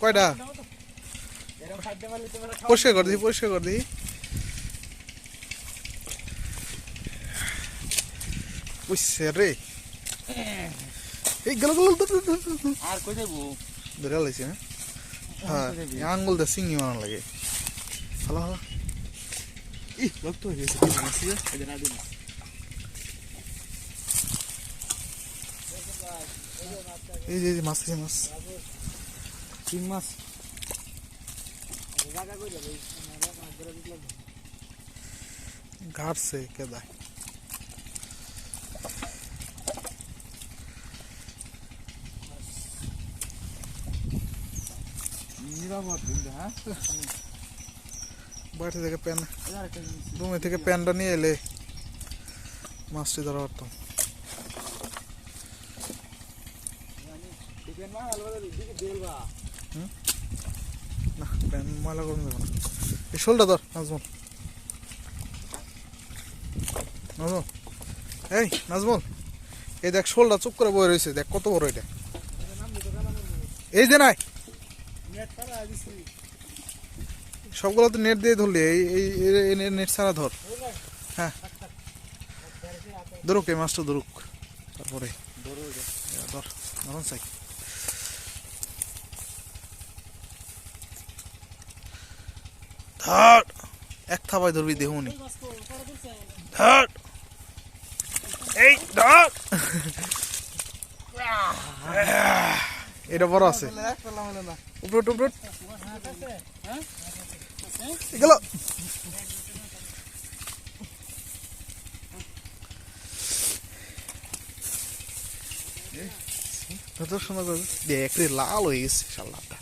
কয়টা? পরিষ্কার করে দিই পরিষ্কার করে দিই। বুঝছে রে। এই গেল গেল আর কই যাব? ধরে লাইছে না হ্যাঁ এই আঙ্গুল দিয়ে সিঙ্গি মারানো লাগে। ভালো ভালো ই রক্ত হয়ে গেছে যে নাডি মাছ। এই যে মাছ যে মাছ। তিন মাছ ঘাটছে কেদায় হ্যাঁ? বাড়ি থেকে প্যান রুমে থেকে প্যানটা নিয়ে এলে মাছটি ধরা পারতাম চিকেন মা আলু আলু দিকে দেলবা না প্যান ময়লা করুন দেবো না। এই শোলটা ধর, নাজমল। নাজমল। এই নাজমল। এই দেখ, শোলটা চুপ করে বয়ে রয়েছে, দেখ কত বড় এটা। এই যে নাই। সবগুলো তো নেট দিয়ে ধরলি, এই- এই নেট ছাড়া ধর। হ্যাঁ। ধরুক, এই মাছটা ধরুক। তারপরে। ধর, ধরুন চাই ধর এক থাবাই ধরবি দেহুনি ধর এই ধর এটা বড় আছে এক পেলাম হলো না উপরে উঠ, উপরে উঠ। গেল সুন্দর দেখ রে লাল হয়ে গেছে শালাটা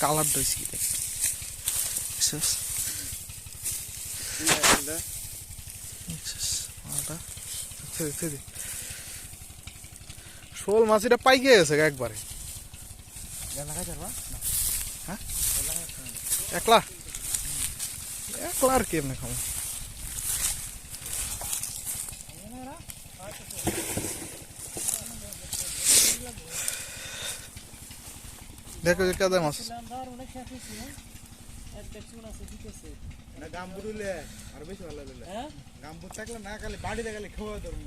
কালার দইছি দেখ শেষ শেষ মালটা ছেড়ে ছেড়ে শোল মাছ এটা পাইকে গেছে একবারে একলা একলা আর কেমনে খাব দেখো যে কাদা মাছ গাম আর বেশি ভালো লাগলে গাম থাকলে না খালি বাড়িতে গেলে খাওয়া ধরুন